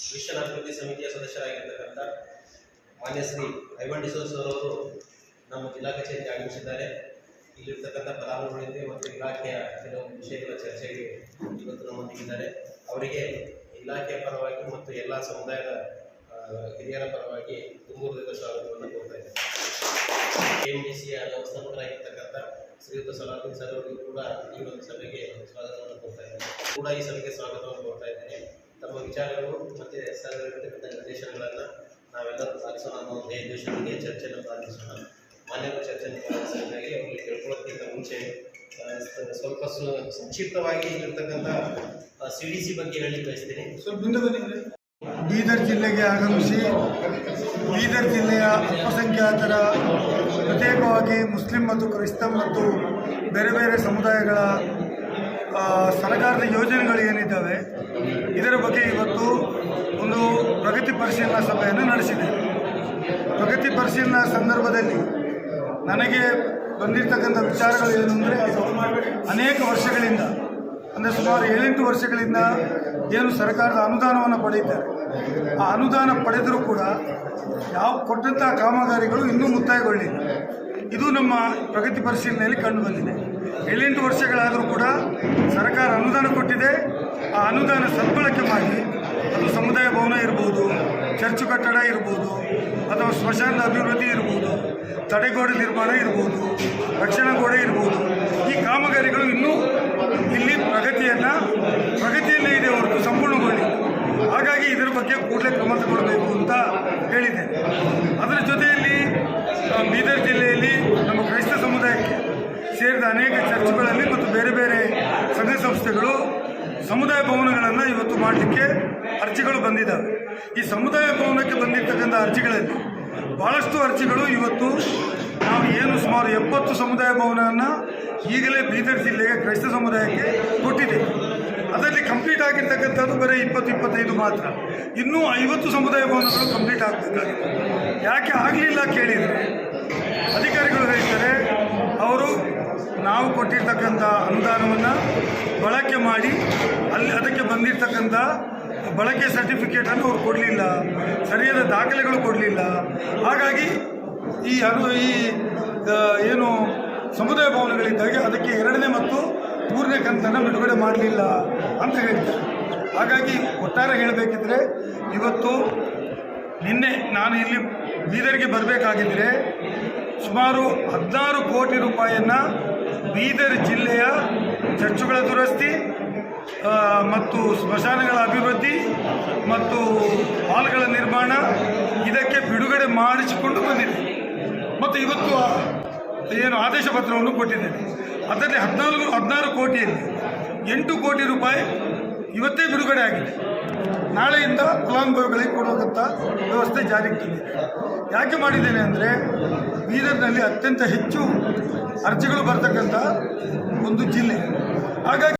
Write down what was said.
Christian ಅಭಿವೃದ್ಧಿ ಸಮಿತಿಯ ಸದಸ್ಯರಾಗಿರ್ತಕ್ಕಂಥ ಮಾನ್ಯ ಶ್ರೀ ಐವನ್ ಡಿಸೋಲ್ ಸರ್ ಅವರು ನಮ್ಮ ಜಿಲ್ಲಾ ಕಚೇರಿಗೆ ಆಗಮಿಸಿದ್ದಾರೆ. ಇಲ್ಲಿರ್ತಕ್ಕಂಥ ಫಲಾನುಭವಿಗಳಿಗೆ ಮತ್ತು ಇಲಾಖೆಯ ಕೆಲವು ವಿಷಯಗಳ ಚರ್ಚೆಗೆ ಇವತ್ತು ನಮ್ಮೊಂದಿಗಿದ್ದಾರೆ. ಅವರಿಗೆ ಇಲಾಖೆಯ ಪರವಾಗಿ ಮತ್ತು ಎಲ್ಲ ಸಮುದಾಯದ ಹಿರಿಯರ ಪರವಾಗಿ ತುಂಬೂರ್ದ ಸ್ವಾಗತವನ್ನು ಕೋರ್ತಾ ಇದ್ದೇನೆ. ಸಿಯ ವ್ಯವಸ್ಥಾಪಕರಾಗಿರ್ತಕ್ಕಂಥ ಶ್ರೀಯುತ ಸಲಾವುದ್ದೀನ್ ಸರ್ ಅವರಿಗೂ ಕೂಡ ಈ ಒಂದು ಸಭೆಗೆ ಸ್ವಾಗತವನ್ನು ಕೋರ್ತಾ ಇದ್ದೇನೆ. ಕೂಡ ಈ ಸಭೆಗೆ ಸ್ವಾಗತವನ್ನು ಕೋರ್ತಾ ಇದ್ದೇನೆ. ತಮ್ಮ ವಿಚಾರಗಳು ಮತ್ತೆ ಸರ್ ಇರತಕ್ಕಂಥ ನಿರ್ದೇಶನಗಳನ್ನು ನಾವೆಲ್ಲರೂ ಸಾಧಿಸೋಣ ಅನ್ನೋ ಒಂದು ಉದ್ದೇಶದೊಂದಿಗೆ ಚರ್ಚೆಯನ್ನು ಪ್ರಾರಂಭಿಸೋಣ. ಮಾನ್ಯರ ಚರ್ಚೆಯನ್ನು ಪ್ರಾರಂಭಿಸೋದಾಗಿ ಅವರಿಗೆ ತಿಳ್ಕೊಳ್ಳೋದಕ್ಕಿಂತ ಮುಂಚೆ ಸ್ವಲ್ಪ ಸಂಕ್ಷಿಪ್ತವಾಗಿ ಇರ್ತಕ್ಕಂಥ ಸಿ ಡಿ ಸಿ ಬಗ್ಗೆ ಹೇಳಿ ಬಯಸ್ತೀನಿ ಬೀದರ್ ಜಿಲ್ಲೆಗೆ ಆಗಮಿಸಿ, ಬೀದರ್ ಜಿಲ್ಲೆಯ ಅಲ್ಪಸಂಖ್ಯಾತರ ಪ್ರತ್ಯೇಕವಾಗಿ ಮುಸ್ಲಿಂ ಮತ್ತು ಕ್ರೈಸ್ತ ಮತ್ತು ಬೇರೆ ಬೇರೆ ಸಮುದಾಯಗಳ ಸರ್ಕಾರದ ಯೋಜನೆಗಳು ಏನಿದ್ದಾವೆ ಇದರ ಬಗ್ಗೆ ಇವತ್ತು ಒಂದು ಪ್ರಗತಿ ಪರಿಶೀಲನಾ ಸಭೆಯನ್ನು ನಡೆಸಿದೆ. ಪ್ರಗತಿ ಪರಿಶೀಲನಾ ಸಂದರ್ಭದಲ್ಲಿ ನನಗೆ ಬಂದಿರತಕ್ಕಂಥ ವಿಚಾರಗಳು ಏನು ಅಂದರೆ, ಅನೇಕ ವರ್ಷಗಳಿಂದ, ಅಂದರೆ ಸುಮಾರು ಏಳೆಂಟು ವರ್ಷಗಳಿಂದ ಏನು ಸರ್ಕಾರದ ಅನುದಾನವನ್ನು ಪಡೆಯುತ್ತಾರೆ. ಆ ಅನುದಾನ ಪಡೆದರೂ ಕೂಡ ಯಾವ ಕೊಟ್ಟಂತಹ ಕಾಮಗಾರಿಗಳು ಇನ್ನೂ ಮುಕ್ತಾಯಗೊಳ್ಳಿಲ್ಲ. ಇದು ನಮ್ಮ ಪ್ರಗತಿ ಪರಿಶೀಲನೆಯಲ್ಲಿ ಕಂಡು ಬಂದಿದೆ ಏಳೆಂಟು ವರ್ಷಗಳಾದರೂ ಕೂಡ ಸರ್ಕಾರ ಅನುದಾನ ಕೊಟ್ಟಿದೆ. ಆ ಅನುದಾನ ಸದ್ಬಳಕೆ ಮಾಡಿ ಅದು ಸಮುದಾಯ ಭವನ ಇರ್ಬೋದು, ಚರ್ಚು ಕಟ್ಟಡ ಇರ್ಬೋದು, ಅಥವಾ ಸ್ಮಶಾನದ ಅಭಿವೃದ್ಧಿ ಇರ್ಬೋದು, ತಡೆಗೋಡೆ ನಿರ್ಮಾಣ ಇರ್ಬೋದು, ರಕ್ಷಣಾ ಗೋಡೆ ಇರ್ಬೋದು. ಈ ಕಾಮಗಾರಿಗಳು ಇನ್ನೂ ಇಲ್ಲಿ ಪ್ರಗತಿಯನ್ನು, ಪ್ರಗತಿಯಲ್ಲೇ ಇದೆ ಹೊರತು ಸಂಪೂರ್ಣಗೊಂಡಿದೆ ಹಾಗಾಗಿ ಇದರ ಬಗ್ಗೆ ಕೂಡಲೇ ಕ್ರಮ ತಗೊಳ್ಬೇಕು ಅಂತ ಹೇಳಿದೆ ಅದರ ಜೊತೆಯಲ್ಲಿ ಆ, ಬೀದರ್ ಜಿಲ್ಲೆಯಲ್ಲಿ ನಮ್ಮ ಕ್ರೈಸ್ತ ಸಮುದಾಯಕ್ಕೆ ಸೇರಿದ ಅನೇಕ ಚರ್ಚ್ಗಳಲ್ಲಿ ಮತ್ತು ಬೇರೆ ಬೇರೆ ಸಂಘ ಸಂಸ್ಥೆಗಳು ಸಮುದಾಯ ಭವನಗಳನ್ನು ಇವತ್ತು ಮಾಡಲಿಕ್ಕೆ ಅರ್ಜಿಗಳು ಬಂದಿದ್ದಾವೆ. ಈ ಸಮುದಾಯ ಭವನಕ್ಕೆ ಬಂದಿರತಕ್ಕಂಥ ಅರ್ಜಿಗಳಲ್ಲಿ ಭಾಳಷ್ಟು ಅರ್ಜಿಗಳು ಇವತ್ತು ನಾವು ಏನು ಸುಮಾರು ಎಪ್ಪತ್ತು ಸಮುದಾಯ ಭವನವನ್ನು ಈಗಲೇ ಬೀದರ್ ಜಿಲ್ಲೆಗೆ ಕ್ರೈಸ್ತ ಸಮುದಾಯಕ್ಕೆ ಕೊಟ್ಟಿದ್ದೇವೆ. ಅದರಲ್ಲಿ ಕಂಪ್ಲೀಟ್ ಆಗಿರ್ತಕ್ಕಂಥದ್ದು ಬರೀ ಇಪ್ಪತ್ತು, ಇಪ್ಪತ್ತೈದು ಮಾತ್ರ. ಇನ್ನೂ ಐವತ್ತು ಸಮುದಾಯ ಭವನಗಳು ಕಂಪ್ಲೀಟ್ ಆಗಬೇಕಾಗಿದೆ. ಯಾಕೆ ಆಗಲಿಲ್ಲ ಕೇಳಿದರೆ? ಅಧಿಕಾರಿಗಳು ಹೇಳ್ತಾರೆ ಕೊಟ್ಟಿರ್ತಕ್ಕಂಥ ಅನುದಾನವನ್ನು ಬಳಕೆ ಮಾಡಿ ಅಲ್ಲಿ ಅದಕ್ಕೆ ಬಂದಿರತಕ್ಕಂಥ ಬಳಕೆ ಸರ್ಟಿಫಿಕೇಟನ್ನು ಅವ್ರು ಕೊಡಲಿಲ್ಲ, ಸರಿಯಾದ ದಾಖಲೆಗಳು ಕೊಡಲಿಲ್ಲ. ಹಾಗಾಗಿ ಈ ಅನು, ಈ ಏನು ಸಮುದಾಯ ಭವನಗಳಿದ್ದಾಗೆ ಅದಕ್ಕೆ ಎರಡನೇ ಮತ್ತು ಮೂರನೇ ಕಂತನ್ನು ಬಿಡುಗಡೆ ಮಾಡಲಿಲ್ಲ ಅಂತ ಹೇಳ್ತಾರೆ. ಹಾಗಾಗಿ ಒಟ್ಟಾರೆ ಹೇಳಬೇಕಿದ್ರೆ, ಇವತ್ತು ನಿನ್ನೆ ನಾನು ಇಲ್ಲಿ ಬೀದರ್ಗೆ ಬರಬೇಕಾಗಿದ್ದರೆ ಸುಮಾರು ಹದಿನಾರು ಕೋಟಿ ರೂಪಾಯಿಯನ್ನು ಬೀದರ್ ಜಿಲ್ಲೆಯ ಚರ್ಚುಗಳ ದುರಸ್ತಿ ಮತ್ತು ಸ್ಮಶಾನಗಳ ಅಭಿವೃದ್ಧಿ ಮತ್ತು ಹಾಲ್ಗಳ ನಿರ್ಮಾಣ ಇದಕ್ಕೆ ಬಿಡುಗಡೆ ಮಾಡಿಸಿಕೊಂಡು ಬಂದಿದೆ. ಮತ್ತು ಇವತ್ತು ಏನು ಆದೇಶ ಪತ್ರವನ್ನು ಕೊಟ್ಟಿದ್ದೇನೆ. ಅದರಲ್ಲಿ ಹದಿನಾಲ್ಕು, ಹದಿನಾರು ಕೋಟಿಯಲ್ಲಿ ಎಂಟು ಕೋಟಿ ರೂಪಾಯಿ ಇವತ್ತೇ ಬಿಡುಗಡೆ ಆಗಿದೆ. ನಾಳೆಯಿಂದ ಫಲಾನುಭವಿಗಳಿಗೆ ಕೊಡುವಂಥ ವ್ಯವಸ್ಥೆ ಜಾರಿಗೆ ತಂದಿದೆ ಯಾಕೆ ಮಾಡಿದ್ದೇನೆ ಅಂದರೆ ಬೀದರ್ನಲ್ಲಿ ಅತ್ಯಂತ ಹೆಚ್ಚು ಅರ್ಜಿಗಳು ಬರ್ತಕ್ಕಂಥ ಒಂದು ಜಿಲ್ಲೆ. ಹಾಗಾಗಿ